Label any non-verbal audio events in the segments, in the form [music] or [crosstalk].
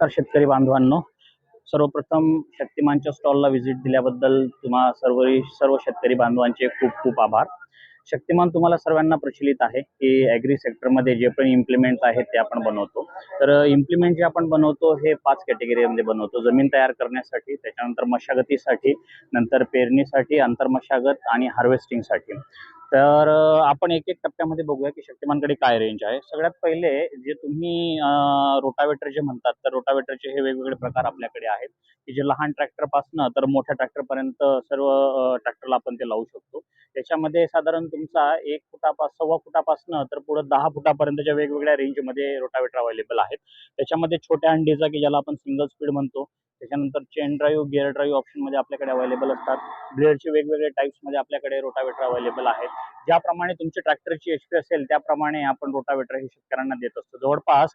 नमस्कार शेतकरी बांधवांनो. सर्वप्रथम शक्तिमानच्या स्टॉलला व्हिजिट दिल्याबद्दल तुम्हा सर्व सर्व शेतकरी बांधवांचे खूप खूप आभार. शक्तिमान तुम्हाला सर्वांना प्रचलित आहे की ॲग्री सेक्टरमध्ये जे पण इम्प्लिमेंट आहेत ते आपण बनवतो. तर इम्प्लिमेंट जे आपण बनवतो हे पाच कॅटेगरीमध्ये बनवतो. जमीन तयार करण्यासाठी त्याच्यानंतर मशागतीसाठी नंतर पेरणीसाठी आंतरमशागत आणि हार्वेस्टिंगसाठी तर आपण एक एक टप्प्यामध्ये बघूया की शक्तिमानकडे काय रेंज आहे. सगळ्यात पहिले जे तुम्ही रोटावेटर जे म्हणतात तर रोटावेटरचे हे वेगवेगळे प्रकार आपल्याकडे आहेत. की जे लहान ट्रॅक्टरपासनं तर मोठ्या ट्रॅक्टरपर्यंत सर्व ट्रॅक्टरला आपण ते लावू शकतो. त्याच्यामध्ये साधारण तुमचा एक फुटापास सव्वा फुटापासनं तर पुढे दहा फुटापर्यंतच्या वेगवेगळ्या रेंजमध्ये रोटावेटर अवेलेबल आहेत. त्याच्यामध्ये छोट्या अंडीचा की ज्याला आपण सिंगल स्पीड म्हणतो त्याच्यानंतर चेन ड्राईव्ह गिअर ड्राईव्ह ऑप्शनमध्ये आपल्याकडे अवेलेबल असतात. ब्लेडचे वेगवेगळे टाईप्समध्ये आपल्याकडे रोटावेटर अवेलेबल आहेत ज्याप्रमाणे तुमची ट्रॅक्टरची एच पी असेल त्याप्रमाणे आपण रोटावेटर हे शेतकऱ्यांना देत असतो. जवळपास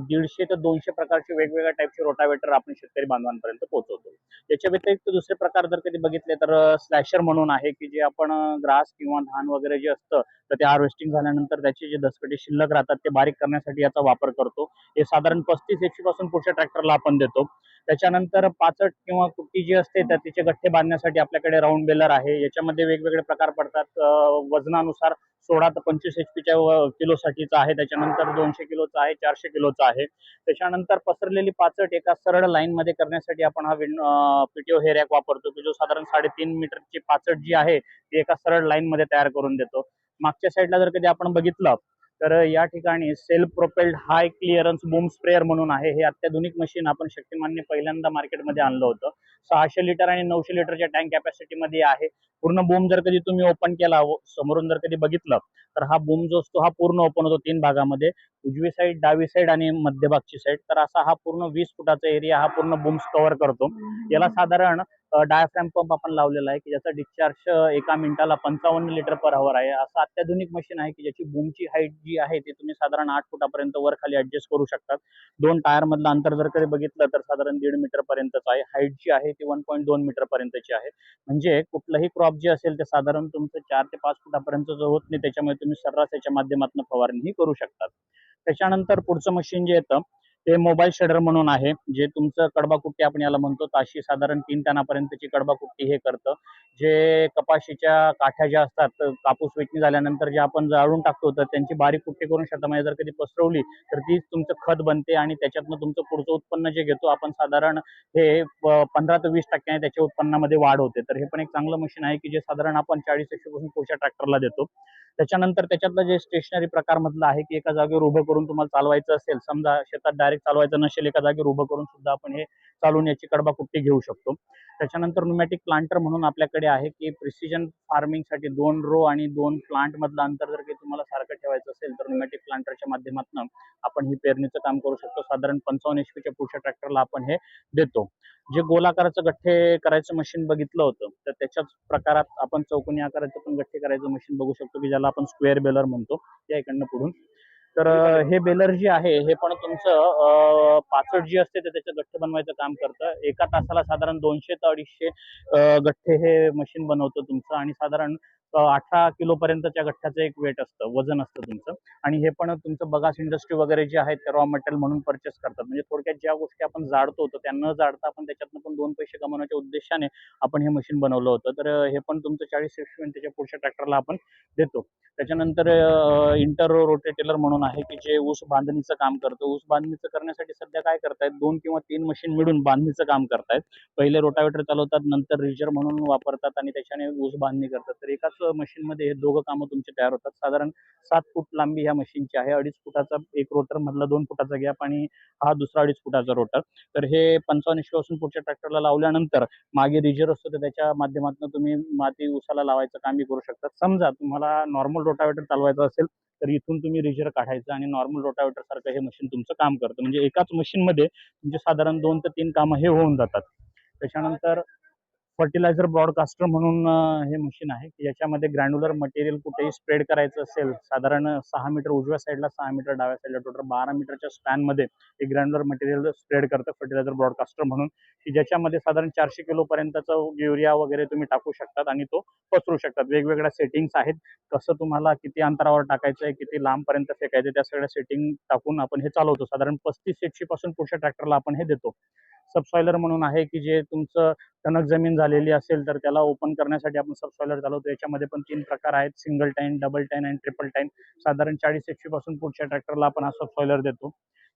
दीडशे ते दोनशे प्रकारचे वेगवेगळ्या टाईपचे रोटावेटर आपण शेतकरी बांधवांपर्यंत पोहोचवतो. याच्या व्यतिरिक्त दुसरे प्रकार जर कधी बघितले तर स्लॅशर म्हणून आहे की जे आपण ग्रास किंवा धान वगैरे जे असतं तर ते हार्वेस्टिंग झाल्यानंतर त्याचे जे दसकटे शिल्लक राहतात ते बारीक करण्यासाठी याचा वापर करतो. हे साधारण पस्तीस एचपी पासून पुढच्या ट्रॅक्टरला आपण देतो. त्याच्यानंतर पाचट किंवा कुट्टी जी असते त्या तिचे गठ्ठे बांधण्यासाठी आपल्याकडे राऊंड बेलर आहे. याच्यामध्ये वेगवेगळे प्रकार पडतात. वजनानुसार सोळा ते पंचवीस एच पीच्या किलोसाठीचा आहे. त्याच्यानंतर दोनशे किलोचा आहे चारशे किलोचा आहे. त्याच्यानंतर पसरलेली पाचट एका सरळ लाईनमध्ये करण्यासाठी आपण हा विंड पीटीओ हे रॅक वापरतो की जो साधारण साडेतीन मीटरची पाचट जी आहे ती एका सरळ लाईनमध्ये तयार करून देतो. मागच्या साईडला जर कधी आपण बघितलं तर या ठिकाणी self propelled high clearance boom sprayer म्हणून आहे. हे अत्याधुनिक मशीन आपण शक्तिमानने पहिल्यांदा मार्केटमध्ये आणलं होतं. सहाशे लिटर आणि नऊशे लिटरच्या टँक कॅपॅसिटीमध्ये आहे. पूर्ण बूम जर कधी तुम्ही ओपन केला समोरून जर कधी बघितलं तर हा बूम जो असतो हा पूर्ण ओपन होतो तीन भागामध्ये. उजवी साईड डावी साईड आणि मध्यभागची साईड तर असा हा पूर्ण वीस फुटाचा एरिया हा पूर्ण बूम्स कव्हर करतो. याला साधारण डायफ्रॅम पंप आपण लावलेला आहे की ज्याचा डिस्चार्ज एका मिनिटाला पंचावन्न लिटर पर आवर आहे. असं अत्याधुनिक मशीन आहे की ज्याची बूमची हाईट जी आहे ती तुम्ही साधारण आठ फुटापर्यंत वर खाली ऍडजस्ट करू शकतात. दोन टायर मधलं अंतर जर कधी बघितलं तर साधारण दीड मीटर पर्यंतच आहे. हाईट जी आहे ती वन पॉईंट दोन मीटर पर्यंतची आहे. म्हणजे कुठलंही क्रॉप जे असेल ते साधारण तुमचं चार ते पाच फुटापर्यंत जो होत नाही त्याच्यामुळे तुम्ही सर्रास याच्या माध्यमातून फवारणीही करू शकतात. त्याच्यानंतर पुढचं मशीन जे येतं ते मोबाईल शेडर म्हणून आहे. जे तुमचं कडबा कुट्टी आपण याला म्हणतो ताशी साधारण तीन टनापर्यंतची कडबा कुट्टी हे करतं. जे कपाशीच्या काठ्या ज्या असतात कापूस वेचणी झाल्यानंतर जे आपण जाळून टाकतो तर त्यांची बारीक कुट्टी करून शेतामध्ये जर कधी पसरवली तर तीच तुमचं खत बनते आणि त्याच्यातनं तुमचं पुढचं उत्पन्न जे घेतो आपण साधारण हे पंधरा ते वीस टक्क्याने त्याच्या उत्पन्नामध्ये वाढ होते. तर हे पण एक चांगलं मशीन आहे की जे साधारण आपण चाळीस एकशे पासून पुढच्या ट्रॅक्टरला देतो. त्याच्यानंतर त्याच्यातलं जे स्टेशनरी प्रकार मधलं आहे की एका जागेवर उभं करून तुम्हाला चालवायचं असेल समजा शेतात डायरेक्ट चालवायचं नसेल एका जागेवर उभं करून सुद्धा आपण हे चालवून याची कडबा कुट्टी घेऊ शकतो. त्याच्यानंतर न्युमॅटिक प्लांटर म्हणून आपल्याकडे आहे की प्रिसिजन फार्मिंगसाठी दोन रो आणि दोन प्लांटमधलं अंतर जर काही तुम्हाला सारखं ठेवायचं असेल तर न्युमॅटिक प्लांटरच्या माध्यमातून आपण ही पेरणीचं काम करू शकतो. साधारण पंचावन्न एच पुढच्या ट्रॅक्टरला आपण हे देतो. जे गोलाकाराचं गठ्ठे करायचं मशीन बघितलं होतं तर त्याच्याच प्रकारात आपण चौकोनी आकाराचं पण गठ्ठे करायचं मशीन बघू शकतो की ज्याला आपण स्क्वेअर बेलर म्हणतो या इकडनं पुढून. तर हे बेलर जे आहे हे पण तुमचं पाचट जी असते ते त्याचे गठ्ठे बनवायचं काम करतं. एका तासाला साधारण दोनशे ते अडीचशे गठ्ठे हे मशीन बनवतं तुमचं आणि साधारण अठरा किलो पर्यंतच्या गठ्ठ्याचं एक वेट असतं वजन असतं तुमचं. आणि हे पण तुमचं बगास इंडस्ट्री वगैरे जे आहेत ते रॉ मटेरियल म्हणून परचेस करतात. म्हणजे थोडक्यात ज्या गोष्टी आपण जाडतो तर त्या न जाडता आपण त्याच्यातनं पण दोन पैसे कमवण्याच्या उद्देशाने आपण हे मशीन बनवलं होतं. तर हे पण तुमचं चाळीस त्याच्या पुढच्या ट्रॅक्टरला आपण देतो. त्याच्यानंतर इंटर रोटेटेलर म्हणून आहे की जे ऊस बांधणीचं काम करतं. ऊस बांधणीचं करण्यासाठी सध्या काय करतायत? दोन किंवा तीन मशीन मिळून बांधणीचं काम करतायत. पहिले रोटावेटर चालवतात नंतर रिजर म्हणून वापरतात आणि त्याच्याने ऊस बांधणी करतात. तर एकाच मशीनमध्ये मध्ये हे दोघं कामं तुमचे तयार होतात. साधारण सात फूट लांबी ह्या मशीनची आहे. अडीच फुटाचा एक रोटर मधला दोन फुटाचा गॅप आणि हा दुसरा अडीच फुटाचा रोटर तर हे पंचावन्न इंच पुढच्या ट्रॅक्टरला लावल्यानंतर मागे रिजर असतो तर त्याच्या माध्यमातून तुम्ही माती उसाला लावायचं कामही करू शकता समजा तुम्हाला नॉर्मल रोटावेटर चालवायचं असेल तर इथून तुम्ही रिजर काढायचं आणि नॉर्मल रोटावेटर सारखं हे मशीन तुमचं काम करतं. म्हणजे एकाच मशीन मध्ये तुमचे साधारण दोन ते तीन कामं हे होऊन जातात. त्याच्यानंतर फर्टिलायझर ब्रॉडकास्टर म्हणून हे मशीन आहे. की ज्याच्यामध्ये ग्रॅन्युलर मटेरियल कुठेही स्प्रेड करायचं असेल साधारण सहा मीटर उजव्या साईडला सहा मीटर डाव्या साईडला टोटल बारा मीटरच्या स्पॅनमध्ये हे ग्रॅन्युलर मटेरियल स्प्रेड करतं फर्टिलायझर ब्रॉडकास्टर म्हणून. की ज्याच्यामध्ये साधारण चारशे किलोपर्यंतचं युरिया वगैरे तुम्ही टाकू शकतात आणि तो पसरू शकतात. वेगवेगळ्या सेटिंग्स आहेत. कसं तुम्हाला किती अंतरावर टाकायचं आहे किती लांबपर्यंत फेकायचं त्या सगळ्या सेटिंग टाकून आपण हे चालवतो. साधारण पस्तीस एकशे पासून पुढच्या ट्रॅक्टरला आपण हे देतो. सबसॉयलर म्हणून आहे की जे तुमचं टणक जमीन झालेली असेल तर त्याला ओपन करण्यासाठी आपण सबसॉयलर चालवतो. याच्यामध्ये पण तीन प्रकार आहेत. सिंगल टाईन डबल टाईन आणि ट्रिपल टाईन साधारण चाळीस एकशे पासून पुढच्या ट्रॅक्टरला आपण हा सबसॉयलर देतो.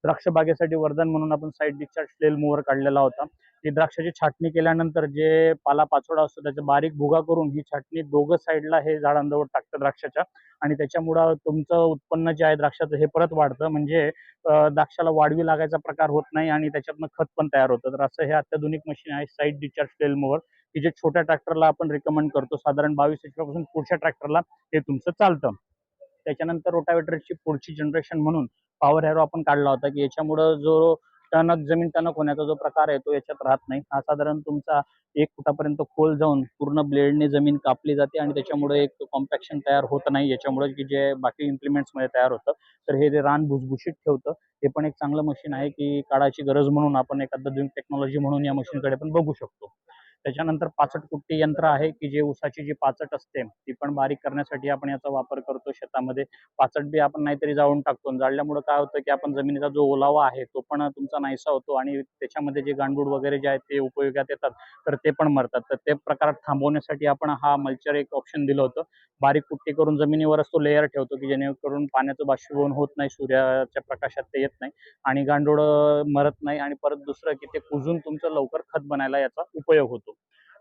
द्राक्ष बागेसाठी वर्धन म्हणून आपण साईड डिस्चार्ज फ्लेल मोवर काढलेला होता. ही द्राक्षाची छाटणी केल्यानंतर जे पाला पाचोडा असतो त्याचा बारीक भुगा करून ही छाटणी दोघं साईडला हे झाडांजवळ टाकतं द्राक्षाच्या. आणि त्याच्यामुळं तुमचं उत्पन्न जे आहे द्राक्षाचं हे परत वाढतं. म्हणजे द्राक्षाला वाढवी लागायचा प्रकार होत नाही आणि त्याच्यातनं खत पण तयार होतं. तर असं हे अत्याधुनिक मशीन आहे साईड डिस्चार्ज फ्लेल मोवर की जे छोट्या ट्रॅक्टरला आपण रिकमेंड करतो. साधारण बावीसपासून पुढच्या ट्रॅक्टरला हे तुमचं चालतं. त्याच्यानंतर रोटावेटरची पुढची जनरेशन म्हणून पॉवर हॅरो आपण काढला होता की याच्यामुळं जो टणक जमीन टणक होण्याचा जो प्रकार आहे तो याच्यात राहत नाही. हा साधारण तुमचा एक फुटापर्यंत खोल जाऊन पूर्ण ब्लेडने जमीन कापली जाते आणि त्याच्यामुळे एक कॉम्पॅक्शन तयार होत नाही. याच्यामुळे की जे बाकी इम्प्लिमेंट्समध्ये मध्ये तयार होतं तर हे जे रान भुसभुशीत ठेवतं हे पण एक चांगलं मशीन आहे की काळाची गरज म्हणून आपण एक आधुनिक टेक्नॉलॉजी म्हणून या मशीनकडे पण बघू शकतो. त्याच्यानंतर पाचट कुट्टी यंत्र आहे की जे ऊसाची जी पाचट असते ती पण बारीक करण्यासाठी आपण याचा वापर करतो शेतामध्ये. पाचट बी आपण नाहीतरी जाळून टाकतो आणि जाळल्यामुळे काय होतं की आपण जमिनीचा जो ओलावा आहे तो पण तुमचा नाहीसा होतो आणि त्याच्यामध्ये जे गांडूळ वगैरे जे आहेत ते उपयोगात येतात तर ते पण मरतात. तर ते प्रकार थांबवण्यासाठी आपण हा मल्चर एक ऑप्शन दिलं होतं. बारीक कुट्टी करून जमिनीवरच तो लेअर ठेवतो की जेणेकरून पाण्याचं बाष्पीभवन होत नाही सूर्याच्या प्रकाशात ते येत नाही आणि गांडूळ मरत नाही आणि परत दुसरं की ते कुजून तुमचं लवकर खत बनायला याचा उपयोग होतो.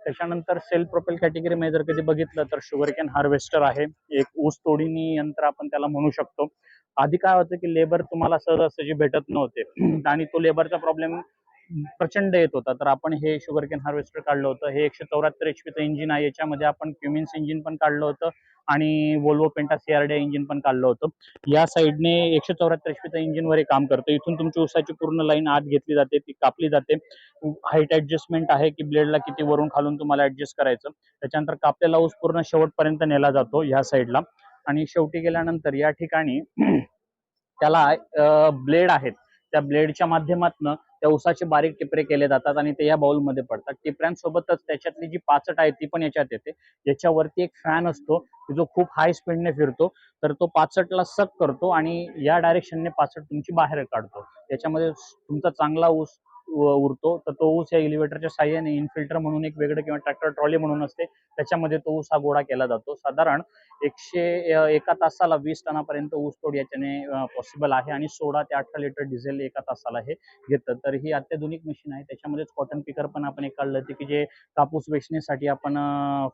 त्याच्यानंतर सेल्फ प्रोपेल कॅटेगरीमध्ये जर कधी बघितलं तर शुगरकॅन हार्वेस्टर आहे. एक ऊस तोडीनी यंत्र आपण त्याला म्हणू शकतो. आधी काय होतं की लेबर तुम्हाला सहजासहजी भेटत नव्हते. [clears throat] आणि तो लेबरचा प्रॉब्लेम प्रचंड येत होता. तर आपण हे शुगर कॅन हार्वेस्टर काढलं होतं. हे एकशे चौऱ्याहत्तर एचपीचं इंजिन आहे. याच्यामध्ये आपण क्युमिन्स इंजिन पण काढलं होतं आणि वोल्वो पेंटा सीआरडे इंजिन पण काढलं होतं. या साईडने एकशे चौऱ्याहत्तर एचपीचं इंजिन इंजिनवर हे काम करतं. इथून तुमची उसाची पूर्ण लाईन आत घेतली जाते. ती कापली जाते. हाईट ऍडजस्टमेंट आहे की ब्लेडला किती वरून खालून तुम्हाला ऍडजस्ट करायचं. त्याच्यानंतर कापलेला ऊस पूर्ण शेवटपर्यंत नेला जातो ह्या साईडला आणि शेवटी गेल्यानंतर या ठिकाणी [clears throat] त्याला ब्लेड आहेत. त्या ब्लेडच्या माध्यमातून त्या उसाचे बारीक टिपरे केले जातात आणि ते या बाउलमध्ये पडतात. टिपऱ्यांसोबतच त्याच्यातली जी पाचट आहे ती पण याच्यात येते. याच्यावरती एक फॅन असतो की जो खूप हाय स्पीडने फिरतो तर तो पाचटला सक करतो आणि या डायरेक्शनने पाचट तुमची बाहेर काढतो. त्याच्यामध्ये तुमचा चांगला ऊस उरतो तर तो ऊस या एलिव्हेटरच्या साह्याने इनफिल्टर म्हणून एक वेगळं किंवा ट्रॅक्टर ट्रॉली म्हणून असते त्याच्यामध्ये तो ऊस हा गोळा केला जातो. साधारण एकशे एका तासाला वीस टनापर्यंत ऊस तोड याच्याने पॉसिबल आहे आणि सोळा ते अठरा लिटर डिझेल एका तासाला हे घेतं. तर ही अत्याधुनिक मशीन आहे. त्याच्यामध्येच कॉटन पिकर पण आपण एक काढलं होतं की जे कापूस वेचण्यासाठी आपण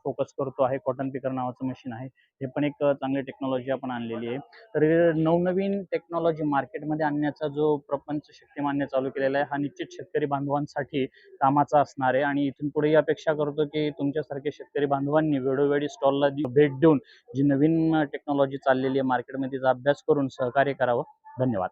फोकस करतो आहे. कॉटन पिकर नावाचं मशीन आहे. हे पण एक चांगली टेक्नॉलॉजी आपण आणलेली आहे. तर नवनवीन टेक्नॉलॉजी मार्केटमध्ये आणण्याचा जो प्रपंच शक्तिमान्य चालू केलेला आहे हा निश्चित शेतकरी बांधवांसाठी कामाचा असणार आहे. आणि इथून पुढे ही अपेक्षा करतो की तुमच्यासारखे शेतकरी बांधवांनी वेळोवेळी स्टॉलला भेट देऊन जी नवीन टेक्नॉलॉजी चाललेली आहे मार्केटमध्ये तिचा अभ्यास करून सहकार्य करावं. धन्यवाद.